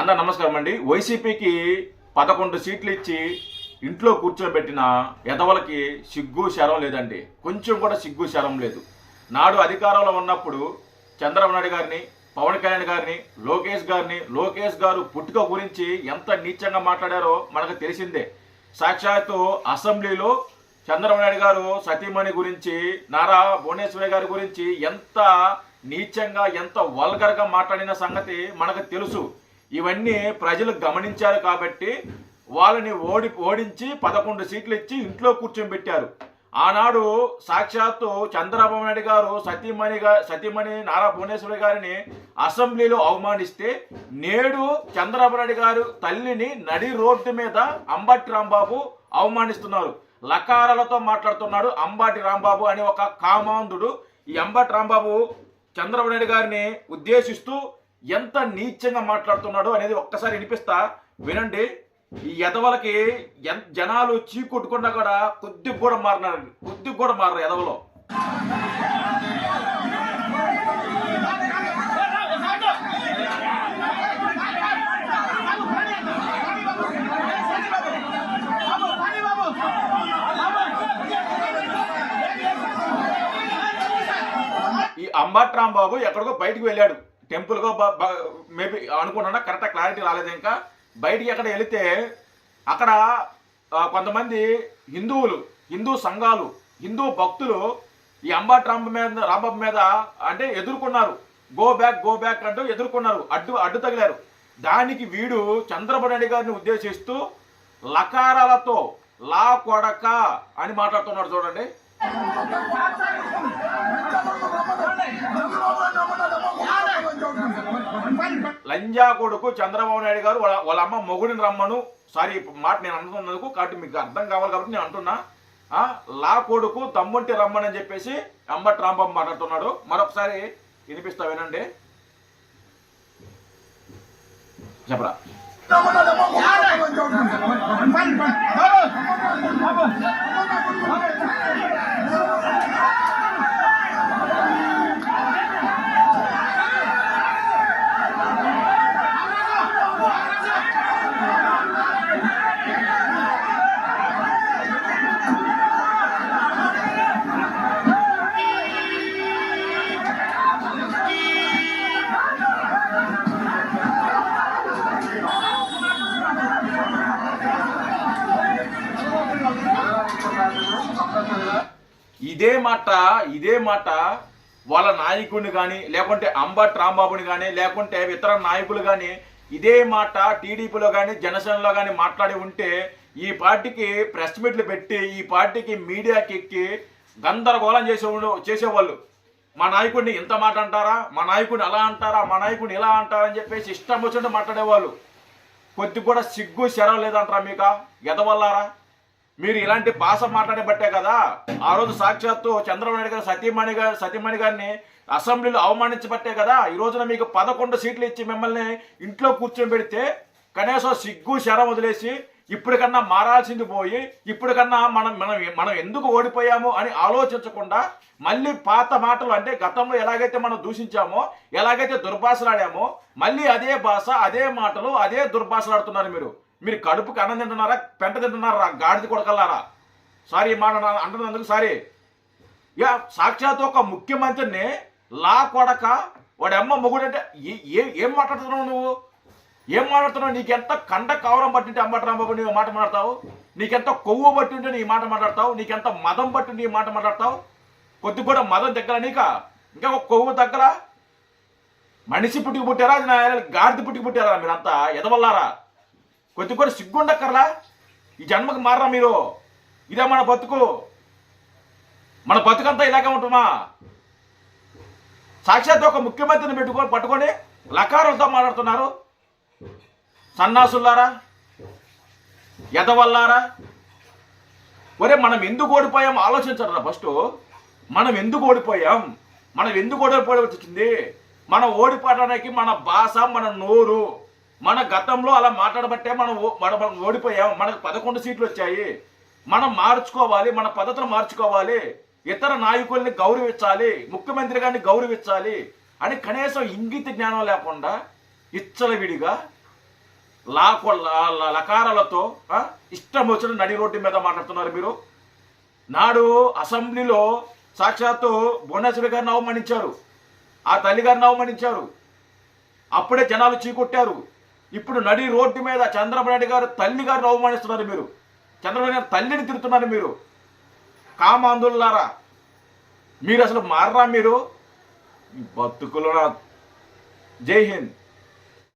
అందరు నమస్కారం అండి. వైసీపీకి పదకొండు సీట్లు ఇచ్చి ఇంట్లో కూర్చోబెట్టిన ఎదవలకి సిగ్గు శరం లేదండి. కొంచెం కూడా సిగ్గు శరం లేదు. నాడు అధికారంలో ఉన్నప్పుడు చంద్రబాబు నాయుడు గారిని పవన్ కళ్యాణ్ గారిని లోకేష్ గారిని లోకేష్ గారు పుట్టుక గురించి ఎంత నీచంగా మాట్లాడారో మనకు తెలిసిందే. సాక్షాత్తు అసెంబ్లీలో చంద్రబాబు నాయుడు గారు సతీమణి గురించి నారా భువనేశ్వరి గారి గురించి ఎంత నీచంగా ఎంత వల్గర్గా మాట్లాడిన సంగతి మనకు తెలుసు. ఇవన్నీ ప్రజలు గమనించారు కాబట్టి వాళ్ళని ఓడి ఓడించి పదకొండు సీట్లు ఇచ్చి ఇంట్లో కూర్చోబెట్టారు ఆనాడు సాక్షాత్తు చంద్రబాబు నాయుడు గారు సతీమణి సతీమణి నారా భువనేశ్వరి గారిని అసెంబ్లీలో అవమానిస్తే నేడు చంద్రబాబు నాయుడు గారు తల్లిని నడి రోడ్డు మీద అంబటి రాంబాబు అవమానిస్తున్నారు. లకారాలతో మాట్లాడుతున్నాడు అంబాటి రాంబాబు అని ఒక కామాంధుడు. ఈ అంబటి రాంబాబు చంద్రబాబు నాయుడు గారిని ఉద్దేశిస్తూ ఎంత నీచంగా మాట్లాడుతున్నాడు అనేది ఒక్కసారి వినిపిస్తా. వినండి. ఈ ఎదవలకి ఎంత జనాలు చీకొట్టుకున్నా కూడా కొద్దిగా కూడా మారినారు కొద్దిగా కూడా మారరు ఎదవలో ఈ అంబట్ ఎక్కడికో బయటికి వెళ్ళాడు. టెంపుల్గా మేబీ అనుకున్నా కరెక్ట్గా క్లారిటీ రాలేదు ఇంకా. బయటికి ఎక్కడ వెళితే అక్కడ కొంతమంది హిందువులు హిందూ సంఘాలు హిందూ భక్తులు ఈ అంబా ట్రంప్ మీద రాంబాబు మీద అంటే ఎదుర్కొన్నారు. గో బ్యాక్ గో బ్యాక్ అంటూ ఎదుర్కొన్నారు. అడ్డు అడ్డు తగిలారు. దానికి వీడు చంద్రబాబు నాయుడు గారిని ఉద్దేశిస్తూ లకారాలతో లా కొడక అని మాట్లాడుతున్నాడు చూడండి. పింజా కొడుకు చంద్రబాబు నాయుడు గారు వాళ్ళ వాళ్ళ అమ్మ మొగుడిని రమ్మను. సారీ మాట నేను అంటున్నందుకు కాబట్టి మీకు అర్థం కావాలి కాబట్టి నేను అంటున్నా. ఆ, లా కొడుకు తమ్ముంటి రమ్మని చెప్పేసి అంబట్ రాంబాబు మాట్లాడుతున్నాడు. మరొకసారి వినిపిస్తా వినండి. చెప్పరా? ఇదే మాట ఇదే మాట వాళ్ళ నాయకుడిని కానీ లేకుంటే అంబట్ రాంబాబుని కానీ లేకుంటే ఇతర నాయకులు కానీ ఇదే మాట టీడీపీలో కానీ జనసేనలో కానీ మాట్లాడి ఉంటే ఈ పార్టీకి ప్రెస్ మీట్లు పెట్టి ఈ పార్టీకి మీడియాకి ఎక్కి గందరగోళం చేసే చేసేవాళ్ళు. మా నాయకుడిని ఇంత మాట అంటారా? మా నాయకుడిని అలా అంటారా? మా నాయకుడిని ఇలా అంటారా అని చెప్పేసి ఇష్టం వచ్చినట్టు మాట్లాడేవాళ్ళు. కొద్ది కూడా సిగ్గు శరం లేదంటారా మీక? ఎదవల్లారా? మీరు ఇలాంటి భాష మాట్లాడబట్టే కదా ఆ రోజు సాక్షాత్తు చంద్రబాబు గారు సతీమణి గారు సతీమణి గారిని అసెంబ్లీలో అవమానించబట్టే కదా ఈ రోజున మీకు పదకొండు సీట్లు ఇచ్చి మిమ్మల్ని ఇంట్లో కూర్చోబెడితే కనీసం సిగ్గు శరం వదిలేసి ఇప్పటికన్నా మారాల్సింది పోయి ఇప్పటికన్నా మనం మనం మనం ఎందుకు ఓడిపోయాము అని ఆలోచించకుండా మళ్ళీ పాత మాటలు అంటే గతంలో ఎలాగైతే మనం దూషించామో ఎలాగైతే దుర్భాషలాడామో మళ్ళీ అదే భాష అదే మాటలు అదే దుర్భాషలాడుతున్నారు మీరు. మీరు కడుపుకి అన్నం తింటున్నారా పెంట తింటున్నారా గాడిద కొడకల్లారా? సారీ మాట నా- అంటున్నందుకు సారీ. యా సాక్షాత్ ఒక ముఖ్యమంత్రిని లా కొడక వాడి అమ్మ మొగుడంటే ఏ- ఏ- ఏం మాట్లాడుతున్నావు నువ్వు? ఏం మాట్లాడుతున్నావు? నీకెంత కండ కవరం పట్టింటే అంబటి రాంబాబు నువ్వు మాట మాట్లాడతావు? నీకెంత కొవ్వు బట్టి ఉంటే నీ మాట మాట్లాడతావు? నీకెంత మదం పట్టి నీ మాట మాట్లాడతావు? కొద్ది కూడా మదం దగ్గర నీక? ఇంకా ఒక కొవ్వు దగ్గర? మనిషి పుట్టుకు పుట్టారా? అది నా గాడిద పుట్టుకు పుట్టారా మీరంతా? ఎదవల్లారా? కొద్ది కూడా సిగ్గుండక్కర్లా? ఈ జన్మకు మారరా మీరు? ఇదే మన బతుకు. మన బతుకంతా ఇలాగే ఉంటుమా సాక్షాత్ ఒక ముఖ్యమంత్రిని పెట్టుకొని పట్టుకొని లకారంతో మాట్లాడుతున్నారు. సన్నాసుల్లారా? ఎదవల్లారా ఒరే మనం ఎందుకు ఓడిపోయాం? ఆలోచించరా ఫస్ట్. మనం ఎందుకు ఓడిపోయాం? మనం ఎందుకు ఓడిపోవడం వచ్చింది మనం ఓడిపోవడానికి మన భాష మన నోరు మన గతంలో అలా మాట్లాడబట్టే మనం మన మనం మనం ఓడిపోయాం. మనకు పదకొండు సీట్లు వచ్చాయి. మనం మార్చుకోవాలి మన పద్ధతులు మార్చుకోవాలి. ఇతర నాయకుల్ని గౌరవించాలి ముఖ్యమంత్రి గారిని గౌరవించాలి అని కనీసం ఇంగిత జ్ఞానం లేకుండా ఇచ్చలవిడిగా లాకు ల- లకారాలతో ఇష్టం వచ్చిన నడి రోడ్డు మీద మాట్లాడుతున్నారు మీరు. నాడు అసెంబ్లీలో సాక్షాత్తు భువనేశ్వరి గారిని అవమానించారు. ఆ తల్లి గారిని అవమానించారు. అప్పుడే జనాలు చీకొట్టారు. ఇప్పుడు నడి రోడ్డు మీద చంద్రబాబు నాయుడు గారు తల్లి గారిని అవమానిస్తున్నారు మీరు. చంద్రబాబు నాయుడు తల్లిని తిరుగుతున్నారు మీరు. కామాందులారా మీరు అసలు మారరా మీరు? బతుకులు బతుకులో జై హింద్.